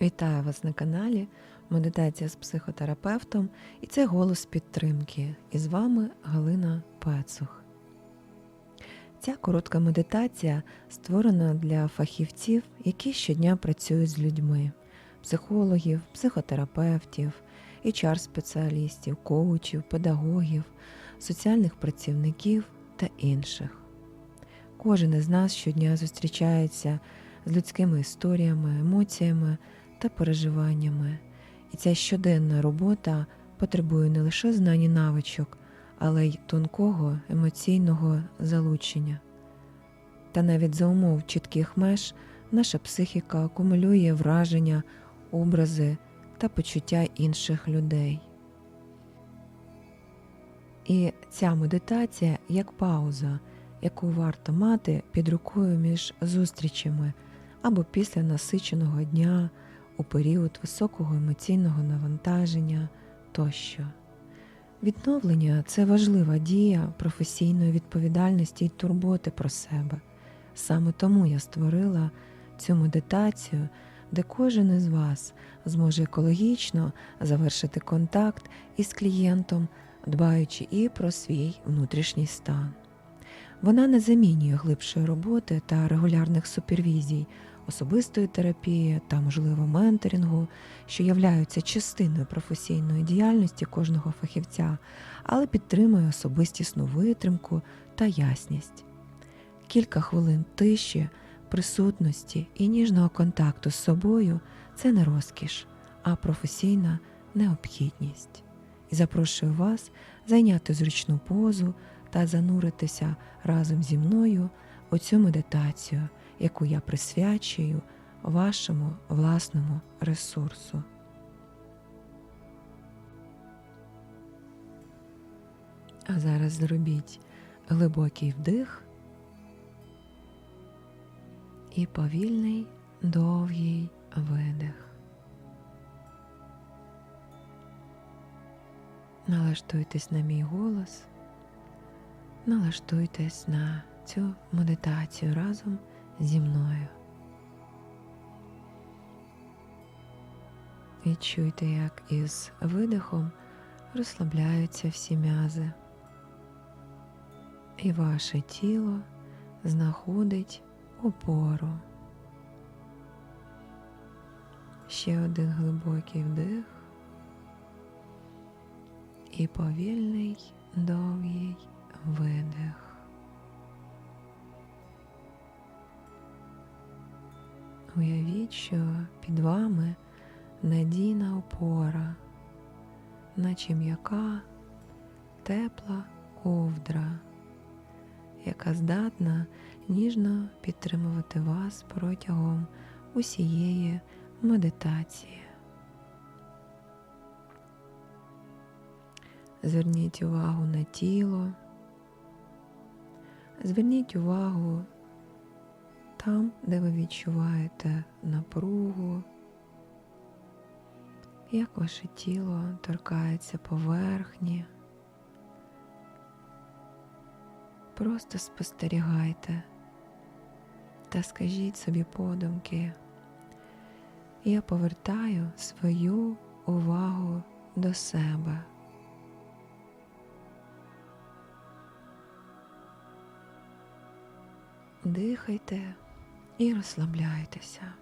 Вітаю вас на каналі Медитація з психотерапевтом і це голос підтримки. І з вами Галина Пацух. Ця коротка медитація створена для фахівців, які щодня працюють з людьми, психологів, психотерапевтів, HR-спеціалістів, коучів, педагогів, соціальних працівників та інших. Кожен із нас щодня зустрічається з людськими історіями, емоціями та переживаннями. І ця щоденна робота потребує не лише знань і навичок, але й тонкого емоційного залучення. Та навіть за умов чітких меж наша психіка акумулює враження, образи та почуття інших людей. І ця медитація як пауза, яку варто мати під рукою між зустрічами або після насиченого дня у період високого емоційного навантаження тощо. Відновлення це важлива дія професійної відповідальності і турботи про себе. Саме тому я створила цю медитацію, де кожен із вас зможе екологічно завершити контакт із клієнтом, дбаючи і про свій внутрішній стан. Вона не замінює глибшої роботи та регулярних супервізій, особистої терапії та, можливо, менторингу, що являються частиною професійної діяльності кожного фахівця, але підтримує особистісну витримку та ясність. Кілька хвилин тиші, присутності і ніжного контакту з собою це не розкіш, а професійна необхідність. І запрошую вас зайняти зручну позу та зануритися разом зі мною у цю медитацію, яку я присвячую вашому власному ресурсу. А зараз зробіть глибокий вдих і повільний довгий видих. Налаштуйтесь на мій голос, налаштуйтесь на цю медитацію разом зі мною. Відчуйте, як із видихом розслабляються всі м'язи, і ваше тіло знаходить опору. Ще один глибокий вдих і повільний довгий видих. Уявіть, що під вами надійна опора, наче м'яка, тепла ковдра, яка здатна ніжно підтримувати вас протягом усієї медитації. Зверніть увагу на тіло, зверніть увагу там, де ви відчуваєте напругу, як ваше тіло торкається поверхні. Просто спостерігайте та скажіть собі подумки, я повертаю свою увагу до себе. Дихайте і розслабляйтеся.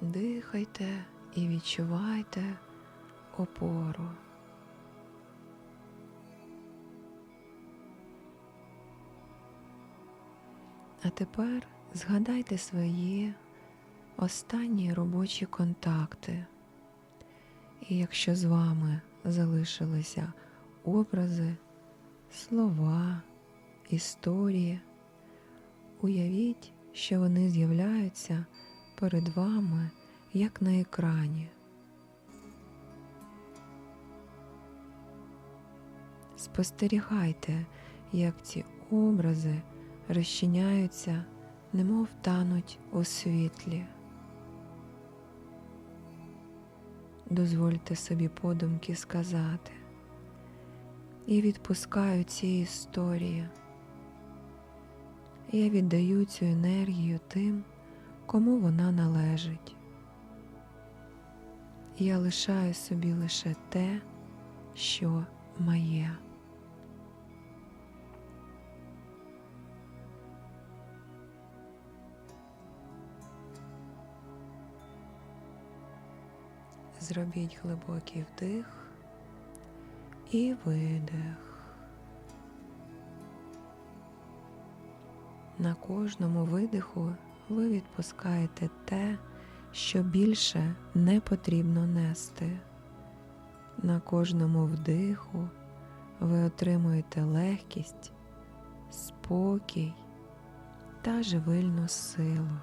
Дихайте і відчувайте опору. А тепер згадайте свої останні робочі контакти. І якщо з вами залишилися образи, слова, історії, уявіть, що вони з'являються перед вами, як на екрані. Спостерігайте, як ці образи розчиняються, немов тануть у світлі. Дозвольте собі подумки сказати і відпускаю ці історії. Я віддаю цю енергію тим, кому вона належить. Я лишаю собі лише те, що моє. Зробіть глибокий вдих і видих. На кожному видиху ви відпускаєте те, що більше не потрібно нести. На кожному вдиху ви отримуєте легкість, спокій та живильну силу.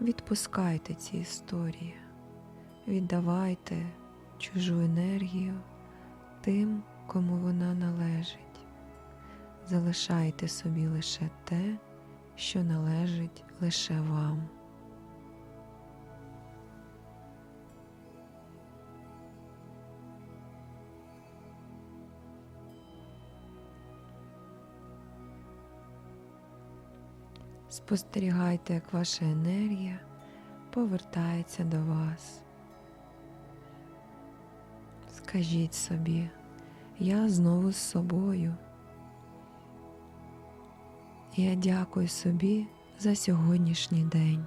Відпускайте ці історії, віддавайте чужу енергію тим, кому вона належить. Залишайте собі лише те, що належить лише вам. Спостерігайте, як ваша енергія повертається до вас. Скажіть собі, я знову з собою. Я дякую собі за сьогоднішній день.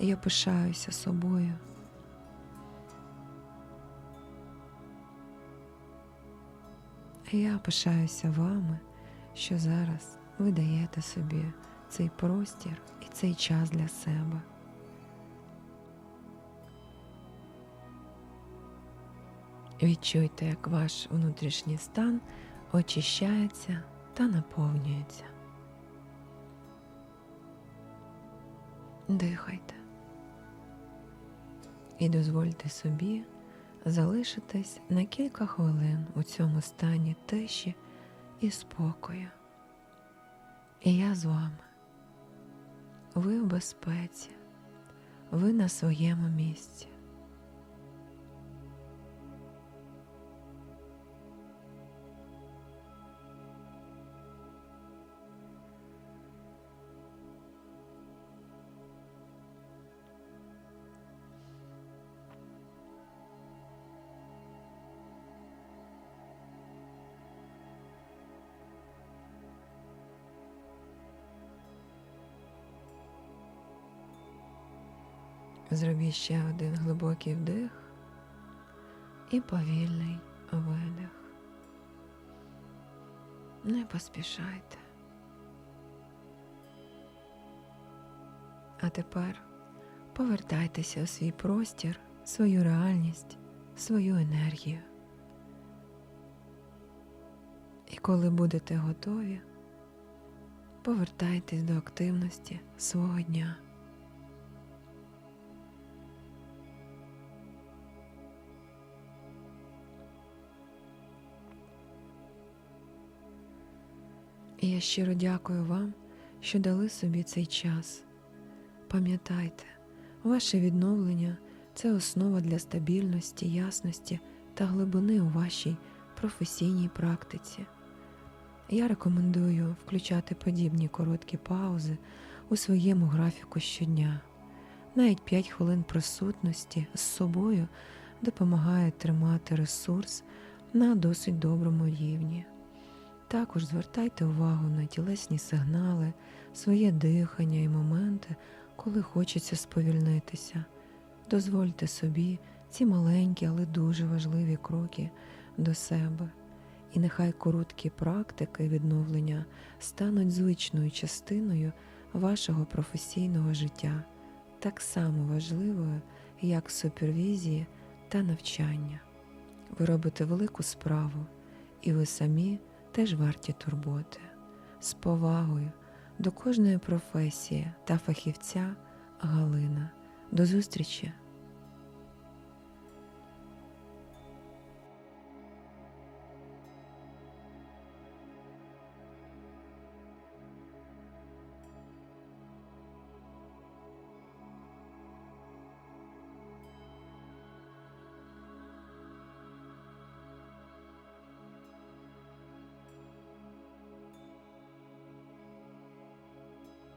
Я пишаюся собою. Я пишаюся вами, що зараз ви даєте собі цей простір і цей час для себе. Відчуйте, як ваш внутрішній стан очищається та наповнюється. Дихайте і дозвольте собі залишитись на кілька хвилин у цьому стані тиші і спокою. І я з вами. Ви в безпеці, ви на своєму місці. Зробіть ще один глибокий вдих і повільний видих. Не поспішайте. А тепер повертайтеся у свій простір, свою реальність, свою енергію. І коли будете готові, повертайтесь до активності свого дня. І я щиро дякую вам, що дали собі цей час. Пам'ятайте, ваше відновлення це основа для стабільності, ясності та глибини у вашій професійній практиці. Я рекомендую включати подібні короткі паузи у своєму графіку щодня. Навіть 5 хвилин присутності з собою допомагає тримати ресурс на досить доброму рівні. Також звертайте увагу на тілесні сигнали, своє дихання і моменти, коли хочеться сповільнитися. Дозвольте собі ці маленькі, але дуже важливі кроки до себе. І нехай короткі практики відновлення стануть звичною частиною вашого професійного життя, так само важливою, як супервізії та навчання. Ви робите велику справу, і ви самі теж варті турботи, з повагою до кожної професії та фахівця Галина. До зустрічі!